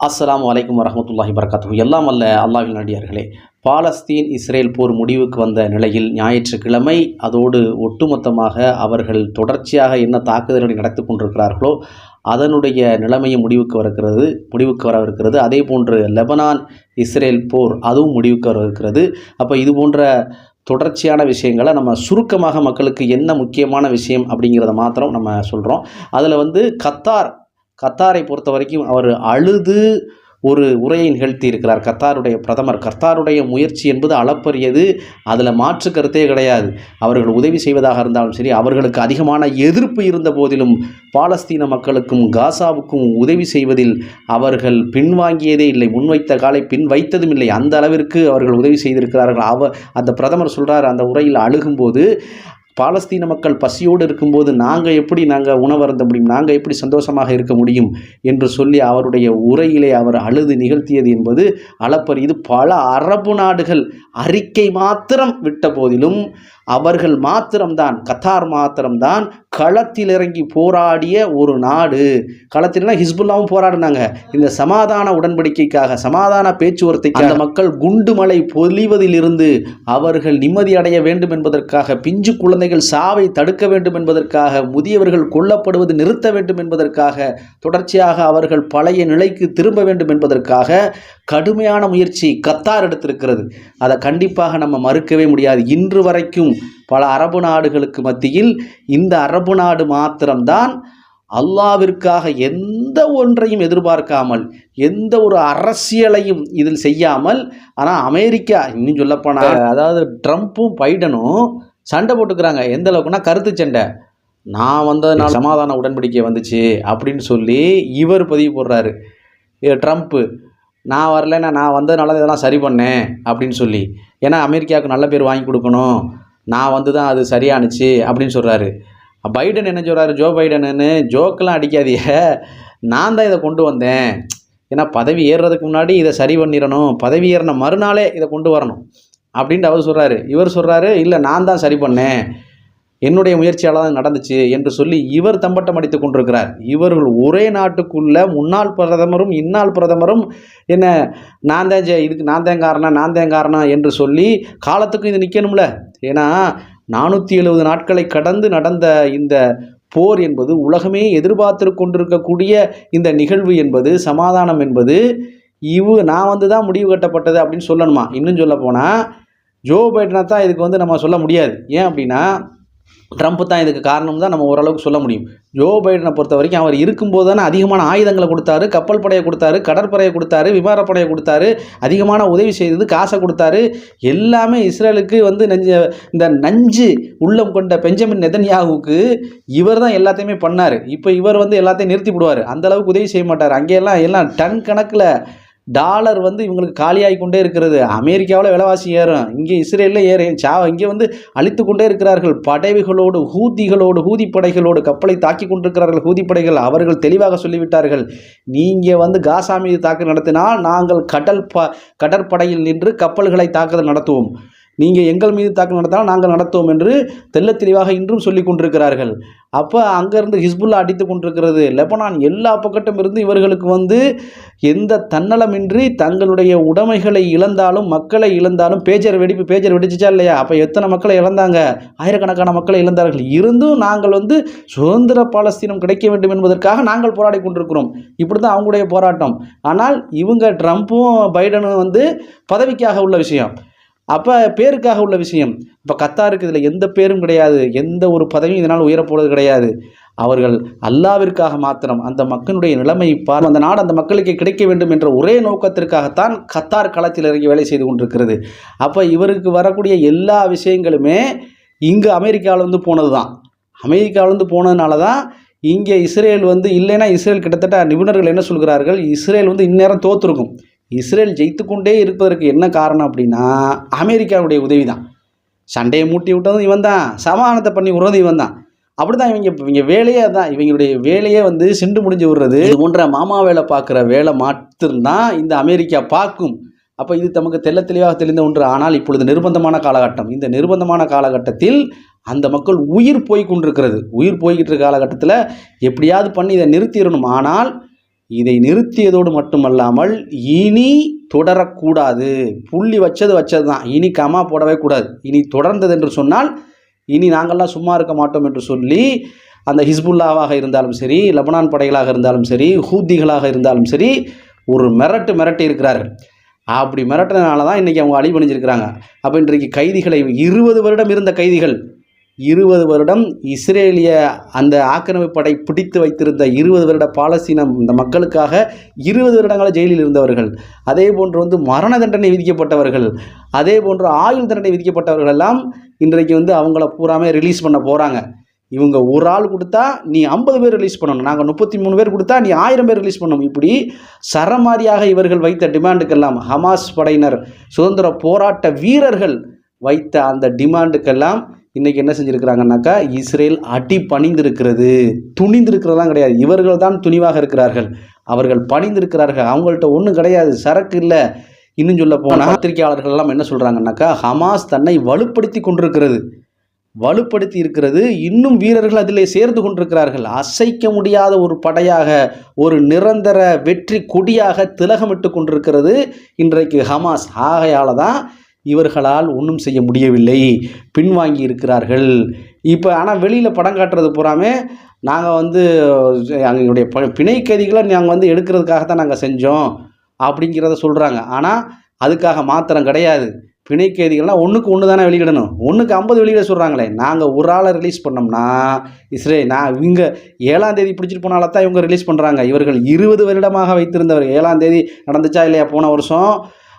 அஸ்லாம் வலைக்கம் வரமத்துல்லாஹி வரகாத்து எல்லாம் அல்ல அல்லாஹின் நடிகார்களே பாலஸ்தீன் இஸ்ரேல் போர் முடிவுக்கு வந்த நிலையில் ஞாயிற்றுக்கிழமை அதோடு ஒட்டுமொத்தமாக அவர்கள் தொடர்ச்சியாக என்ன தாக்குதல்களை நடத்தி கொண்டிருக்கிறார்களோ அதனுடைய நிலைமையும் முடிவுக்கு வருகிறது முடிவுக்கு வரவிருக்கிறது. அதே போன்று லெபனான் இஸ்ரேல் போர் அதுவும் முடிவுக்கு வரவிருக்கிறது. அப்போ இது போன்ற தொடர்ச்சியான விஷயங்களை நம்ம சுருக்கமாக மக்களுக்கு என்ன முக்கியமான விஷயம் அப்படிங்கிறத மாத்திரம் நம்ம சொல்கிறோம் அதில் வந்து கத்தார் கத்தாரை பொறுத்த வரைக்கும் அவர் அழுது ஒரு உரையை நிகழ்த்தி இருக்கிறார் கத்தாருடைய பிரதமர். கத்தாருடைய முயற்சி என்பது அளப்பரியது அதில் மாற்று கருத்தே கிடையாது. அவர்கள் உதவி செய்வதாக இருந்தாலும் சரி அவர்களுக்கு அதிகமான எதிர்ப்பு இருந்த போதிலும் பாலஸ்தீன மக்களுக்கும் காசாவுக்கும் உதவி செய்வதில் அவர்கள் பின்வாங்கியதே இல்லை. முன்வைத்த காலை பின் வைத்ததும் இல்லை. அந்த அளவிற்கு அவர்கள் உதவி செய்திருக்கிறார்கள். அவ அந்த பிரதமர் சொல்கிறார் அந்த உரையில் அழுகும்போது பாலஸ்தீன மக்கள் பசியோடு இருக்கும்போது நாங்கள் எப்படி நாங்கள் உணவருந்த முடியும்? நாங்கள் எப்படி சந்தோஷமாக இருக்க முடியும்? என்று சொல்லி அவருடைய உரையிலே அவர் அழுது நிகழ்த்தியது என்பது அளப்பரியது பல அரபு நாடுகள் அறிக்கை மாத்திரம் விட்ட போதிலும் அவர்கள் மாத்திரம்தான் கத்தார் மாத்திரம்தான் களத்தில் இறங்கி போராடிய ஒரு நாடு. களத்தில்னா ஹிஸ்புல்லாவும் போராடினாங்க. இந்த சமாதான உடன்படிக்கைக்காக சமாதான பேச்சுவார்த்தைக்கு அந்த மக்கள் குண்டு மலை பொலிவதிலிருந்து அவர்கள் நிம்மதி அடைய வேண்டும் என்பதற்காக பிஞ்சு குழந்தைகள் சாவை தடுக்க வேண்டும் என்பதற்காக முதியவர்கள் கொல்லப்படுவது நிறுத்த வேண்டும் என்பதற்காக தொடர்ச்சியாக அவர்கள் பழைய நிலைக்கு திரும்ப வேண்டும் என்பதற்காக கடுமையான முயற்சி கத்தார் எடுத்திருக்கிறது. அதை கண்டிப்பாக நம்ம மறுக்கவே முடியாது. இன்று வரைக்கும் பல அரபு நாடுகளுக்கு மத்தியில் இந்த அரபு நாடு மாத்திரம்தான் அல்லாவிற்காக எந்த ஒன்றையும் எதிர்பார்க்காமல் எந்த ஒரு அரசியலையும் இதில் செய்யாமல் ஆனால் அமெரிக்கா இன்னும் சொல்லப்போனால் அதாவது ட்ரம்ப்பும் பைடனும் சண்டை போட்டுக்கிறாங்க. எந்த அளவுக்குன்னா கருத்து சண்டை. நான் வந்ததுனால சமாதான உடன்படிக்கை வந்துச்சு அப்படின்னு சொல்லி இவர் பதிவு போடுறாரு. ட்ரம்ப்பு நான் வரலைன்னா நான் வந்ததுனால தான் இதெல்லாம் சரி பண்ணேன் அப்படின்னு சொல்லி. ஏன்னா அமெரிக்காவுக்கு நல்ல பேர் வாங்கி கொடுக்கணும். நான் வந்து தான் அது சரியானுச்சு அப்படின்னு சொல்கிறாரு பைடன் என்ன சொல்கிறாரு ஜோ பைடனுன்னு ஜோக்கெலாம் அடிக்காதீங்க. நான் தான் இதை கொண்டு வந்தேன். ஏன்னா பதவி ஏறுறதுக்கு முன்னாடி இதை சரி பண்ணிடணும். பதவி ஏறின மறுநாளே இதை கொண்டு வரணும். அப்படின்ட்டு அவர் சொல்கிறாரு இவர் சொல்கிறாரு இல்லை நான் தான் சரி பண்ணேன். என்னுடைய முயற்சியால் தான் நடந்துச்சு என்று சொல்லி இவர் தம்பட்டம் அடித்து கொண்டிருக்கிறார். இவர்கள் ஒரே நாட்டுக்குள்ள முன்னாள் பிரதமரும் இன்னாள் பிரதமரும் என்ன நான் தான் இதுக்கு நான் தான் காரணம் நான் தான் காரணம் என்று சொல்லி காலத்துக்கும் இது நிற்கணும்ல ஏன்னா நானூற்றி எழுபது நாட்களை கடந்து நடந்த இந்த போர் என்பது உலகமே எதிர்பார்த்து கொண்டிருக்கக்கூடிய இந்த நிகழ்வு என்பது சமாதானம் என்பது இவு நான் வந்து தான் முடிவு கட்டப்பட்டது அப்படின்னு சொல்லணுமா? இன்னும் சொல்ல போனால் ஜோ பைடனை தான் இதுக்கு வந்து நம்ம சொல்ல முடியாது. ஏன் அப்படின்னா ட்ரம்ப் தான் இதுக்கு காரணம் தான் நம்ம ஓரளவுக்கு சொல்ல முடியும். ஜோ பைடனை பொறுத்த வரைக்கும் அவர் இருக்கும்போது தானே அதிகமான ஆயுதங்களை கொடுத்தாரு கப்பல் படையை கொடுத்தாரு கடற்படையை கொடுத்தாரு விமானப்படையை கொடுத்தாரு அதிகமான உதவி செய்தது காசை கொடுத்தாரு. எல்லாமே இஸ்ரேலுக்கு வந்து நெஞ்ச இந்த நஞ்சு உள்ளம் கொண்ட பெஞ்சமின் நெதன்யாகுவுக்கு இவர் தான் எல்லாத்தையுமே பண்ணார். இப்போ இவர் வந்து எல்லாத்தையும் நிறுத்தி விடுவார் அந்தளவுக்கு உதவி செய்ய மாட்டார். அங்கேயெல்லாம் எல்லாம் டன் கணக்கில் டாலர் வந்து இவங்களுக்கு காலியாகி கொண்டே இருக்கிறது. அமெரிக்காவில் விலைவாசி ஏறும். இங்கே இஸ்ரேலில் ஏறும். சா இங்கே வந்து அழித்து கொண்டே இருக்கிறார்கள். படைகளோடு ஹூதிகளோடு ஹூதி படைகளோடு கப்பலை தாக்கி கொண்டிருக்கிறார்கள் ஹூதி படைகள் அவர்கள் தெளிவாக சொல்லிவிட்டார்கள். நீங்கள் வந்து காசா மீது தாக்குதல் நடத்தினால் நாங்கள் கடல் ப கடற்படையில் நின்று கப்பல்களை தாக்குதல் நடத்துவோம். நீங்கள் எங்கள் மீது தாக்குதல் நடத்தால் நாங்கள் நடத்துவோம் என்று தெல்ல தெளிவாக இன்றும் சொல்லி கொண்டிருக்கிறார்கள். அப்போ அங்கேருந்து ஹிஸ்புல்லா அடித்து கொண்டிருக்கிறது. லெபனான் எல்லா பக்கட்டும் இருந்து இவர்களுக்கு வந்து எந்த தன்னலமின்றி தங்களுடைய உடைமைகளை இழந்தாலும் மக்களை இழந்தாலும் பேஜர் வெடிப்பு பேஜர் வெடிச்சிச்சா இல்லையா? அப்போ எத்தனை மக்களை இழந்தாங்க? ஆயிரக்கணக்கான மக்களை இழந்தார்கள். இருந்தும் நாங்கள் வந்து சுதந்திர பாலஸ்தீனம் கிடைக்க வேண்டும் என்பதற்காக நாங்கள் போராடி கொண்டிருக்கிறோம். இப்படி தான் அவங்களுடைய போராட்டம். ஆனால் இவங்க ட்ரம்ப்பும் பைடனும் வந்து பதவிக்காக உள்ள விஷயம். அப்போ பேருக்காக உள்ள விஷயம். இப்போ கத்தாருக்கு இதில் எந்த பேரும் கிடையாது. எந்த ஒரு பதவியும் இதனால் உயரப்போவது கிடையாது. அவர்கள் அல்லாவிற்காக மாத்திரம் அந்த மக்களுடைய நிலைமை பார் அந்த நாடு அந்த மக்களுக்கு கிடைக்க வேண்டும் என்ற ஒரே நோக்கத்திற்காகத்தான் கத்தார் களத்தில் இறங்கி வேலை செய்து கொண்டிருக்கிறது. அப்போ இவருக்கு வரக்கூடிய எல்லா விஷயங்களுமே இங்கு அமெரிக்காவிலேருந்து போனது தான் அமெரிக்காவிலேருந்து போனதுனால தான் இங்கே இஸ்ரேல் வந்து இல்லைன்னா இஸ்ரேல் கிட்டத்தட்ட நிபுணர்கள் என்ன சொல்கிறார்கள்? இஸ்ரேல் வந்து இந்நேரம் தோற்றுருக்கும் இஸ்ரேல் ஜெயித்து கொண்டே இருப்பதற்கு என்ன காரணம் அப்படின்னா அமெரிக்காவுடைய உதவி தான் சண்டையை மூட்டி விட்டதும் இவன் தான் சமாதானத்தை பண்ணி விடுறதும் இவன் தான் அப்படி தான் இவங்க இவங்க வேலையே தான் இவங்களுடைய வேலையே வந்து சிண்டு முடிஞ்சு விடுறது. இது போன்ற மாமா வேலை பார்க்குற வேலை மாத்திருந்தான் இந்த அமெரிக்கா பார்க்கும். அப்போ இது தமக்கு தெல்ல தெளிவாக தெளிந்த ஒன்று. ஆனால் இப்பொழுது நிர்பந்தமான காலகட்டம். இந்த நிர்பந்தமான காலகட்டத்தில் அந்த மக்கள் உயிர் போய் கொண்டிருக்கிறது. உயிர் போய்கிட்டு இருக்க காலகட்டத்தில் எப்படியாவது பண்ணி இதை நிறுத்திடணும். ஆனால் இதை நிறுத்தியதோடு மட்டுமல்லாமல் இனி தொடரக்கூடாது. புள்ளி வச்சது வச்சது தான் இனி கமா போடவே கூடாது. இனி தொடர்ந்தது என்று சொன்னால் இனி நாங்கள்லாம் சும்மா இருக்க மாட்டோம் என்று சொல்லி அந்த ஹிஸ்புல்லாவாக இருந்தாலும் சரி லெபனான் படைகளாக இருந்தாலும் சரி ஹூத்திகளாக இருந்தாலும் சரி ஒரு மிரட்டு மிரட்டி இருக்கிறார்கள். அப்படி மிரட்டினால தான் இன்றைக்கி அவங்க அழிபணிஞ்சிருக்கிறாங்க. அப்போ இன்றைக்கு கைதிகளை இருபது வருடம் இருந்த கைதிகள் இருபது வருடம் இஸ்ரேலிய அந்த ஆக்கிரமிப்பு படை பிடித்து வைத்திருந்த இருபது வருட பாலஸ்தீன இந்த மக்களுக்காக இருபது வருடங்களாக ஜெயிலில் இருந்தவர்கள் அதே போன்று வந்து மரண தண்டனை விதிக்கப்பட்டவர்கள் அதே போன்று ஆயுள் தண்டனை விதிக்கப்பட்டவர்கள் எல்லாம் இன்றைக்கு வந்து அவங்கள பூராமே ரிலீஸ் பண்ண போகிறாங்க இவங்க ஒரு ஆள் கொடுத்தா நீ ஐம்பது பேர் ரிலீஸ் பண்ணணும் நாங்கள் முப்பத்தி மூணு பேர் கொடுத்தா நீ ஆயிரம் பேர் ரிலீஸ் பண்ணணும். இப்படி சரமாரியாக இவர்கள் வைத்த டிமாண்டுக்கெல்லாம் ஹமாஸ் படையினர் சுதந்திர போராட்ட வீரர்கள் வைத்த அந்த டிமாண்டுக்கெல்லாம் இன்றைக்கி என்ன செஞ்சுருக்கிறாங்கன்னாக்கா இஸ்ரேல் அடி பணிந்திருக்கிறது. துணிந்திருக்கிறதெல்லாம் கிடையாது. இவர்கள் தான் துணிவாக இருக்கிறார்கள். அவர்கள் பணிந்திருக்கிறார்கள். அவங்கள்ட்ட ஒன்றும் கிடையாது. சரக்கு இல்லை. இன்னும் சொல்ல போனால் பத்திரிகையாளர்கள் எல்லாம் என்ன சொல்கிறாங்கன்னாக்கா ஹமாஸ் தன்னை வலுப்படுத்தி கொண்டிருக்கிறது. வலுப்படுத்தி இருக்கிறது. இன்னும் வீரர்கள் அதிலே சேர்ந்து கொண்டிருக்கிறார்கள். அசைக்க முடியாத ஒரு படையாக ஒரு நிரந்தர வெற்றி கொடியாக திலகமிட்டு கொண்டிருக்கிறது இன்றைக்கு ஹமாஸ். ஆகையால் தான் இவர்களால் ஒன்றும் செய்ய முடியவில்லை. பின்வாங்கி இருக்கிறார்கள். இப்போ ஆனால் வெளியில் படம் காட்டுறது பூராமே நாங்கள் வந்து எங்களுடைய ப பிணை கைதிகளை நாங்கள் வந்து எடுக்கிறதுக்காக தான் நாங்கள் செஞ்சோம் அப்படிங்கிறத சொல்கிறாங்க ஆனால் அதுக்காக மாத்திரம் கிடையாது. பிணை ஒன்றுக்கு ஒன்று தானே வெளியிடணும். ஒன்றுக்கு ஐம்பது வெளியிட சொல்கிறாங்களே நாங்கள் ஒரு ஆளை ரிலீஸ் பண்ணோம்னா இஸ்ரே நான் இவங்க ஏழாம் தேதி பிடிச்சிட்டு போனால தான் இவங்க ரிலீஸ் பண்ணுறாங்க இவர்கள் இருபது வருடமாக வைத்திருந்தவர் ஏழாம் தேதி நடந்துச்சா இல்லையா போன வருஷம்?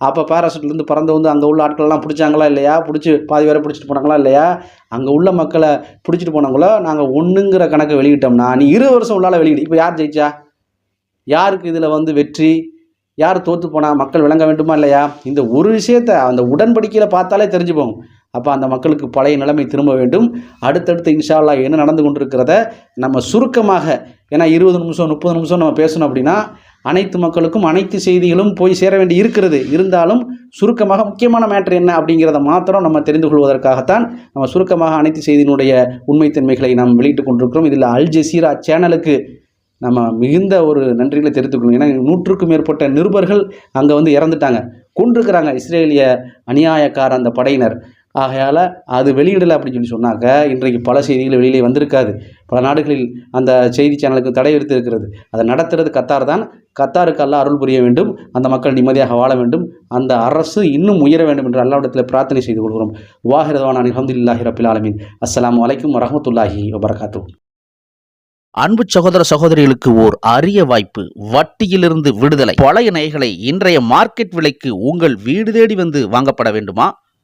அப்போ பேராசூட்லேருந்து பறந்து வந்து அங்கே உள்ள ஆட்கள்லாம் பிடிச்சாங்களா இல்லையா? பிடிச்சி பாதி பேரை பிடிச்சிட்டு போனாங்களா இல்லையா? அங்கே உள்ள மக்களை பிடிச்சிட்டு போனாங்களோ நாங்கள் ஒன்றுங்கிற கணக்கு வெளியிட்டோம்னா நீ இருபது வருஷம் உள்ளால வெளியிடு. இப்போ யார் ஜெயிச்சா? யாருக்கு இதில் வந்து வெற்றி? யார் தோற்று போனால் மக்கள் விளங்க வேண்டுமா இல்லையா? இந்த ஒரு விஷயத்தை அந்த உடன்படிக்கையில் பார்த்தாலே தெரிஞ்சு போகும் அப்போ அந்த மக்களுக்கு பழைய நிலைமை திரும்ப வேண்டும். அடுத்தடுத்து இன்ஷால்லா என்ன நடந்து கொண்டிருக்கிறத நம்ம சுருக்கமாக ஏன்னா இருபது நிமிஷம் முப்பது நிமிஷம் நம்ம பேசணும் அப்படின்னா அனைத்து மக்களுக்கும் அனைத்து செய்திகளும் போய் சேர வேண்டி இருக்கிறது. இருந்தாலும் சுருக்கமாக முக்கியமான மேட்ரு என்ன அப்படிங்கிறத மாத்திரம் நம்ம தெரிந்து கொள்வதற்காகத்தான் நம்ம சுருக்கமாக அனைத்து செய்தியினுடைய உண்மைத்தன்மைகளை நாம் வெளியிட்டு கொண்டிருக்கிறோம். இதில் அல் ஜசீரா சேனலுக்கு நம்ம மிகுந்த ஒரு நன்றிகளை தெரிவித்துக்கணும் ஏன்னா நூற்றுக்கும் மேற்பட்ட நிருபர்கள் அங்கே வந்து இறந்துட்டாங்க. கொண்டிருக்கிறாங்க இஸ்ரேலிய அநியாயக்கார அந்த படையினர். ஆகையால் அது வெளியிடலை அப்படின்னு சொல்லி சொன்னாக்க இன்றைக்கு பல செய்திகள் வெளியிலே வந்திருக்காது. பல நாடுகளில் அந்த செய்தி சேனலுக்கு தடை விடுத்து இருக்கிறது அதை நடத்துறது கத்தார் தான். கத்தாருக்கு அல்ல அருள் புரிய வேண்டும். அந்த மக்கள் நிம்மதியாக வாழ வேண்டும். அந்த அரசு இன்னும் உயர வேண்டும் என்று அல்லாவிடத்தில் பிரார்த்தனை செய்து கொள்கிறோம். வாஹிரதவான் அலமதுல்லாஹி ரபில் ஆலமின். அஸ்லாம் வலைக்கும் வரமத்துல்லாஹி வபரகாத்து அன்பு சகோதர சகோதரிகளுக்கு ஓர் அரிய வாய்ப்பு. வட்டியிலிருந்து விடுதலை. பழைய நகைகளை இன்றைய மார்க்கெட் விலைக்கு உங்கள் வீடு தேடி வந்து வாங்கப்பட வேண்டுமா?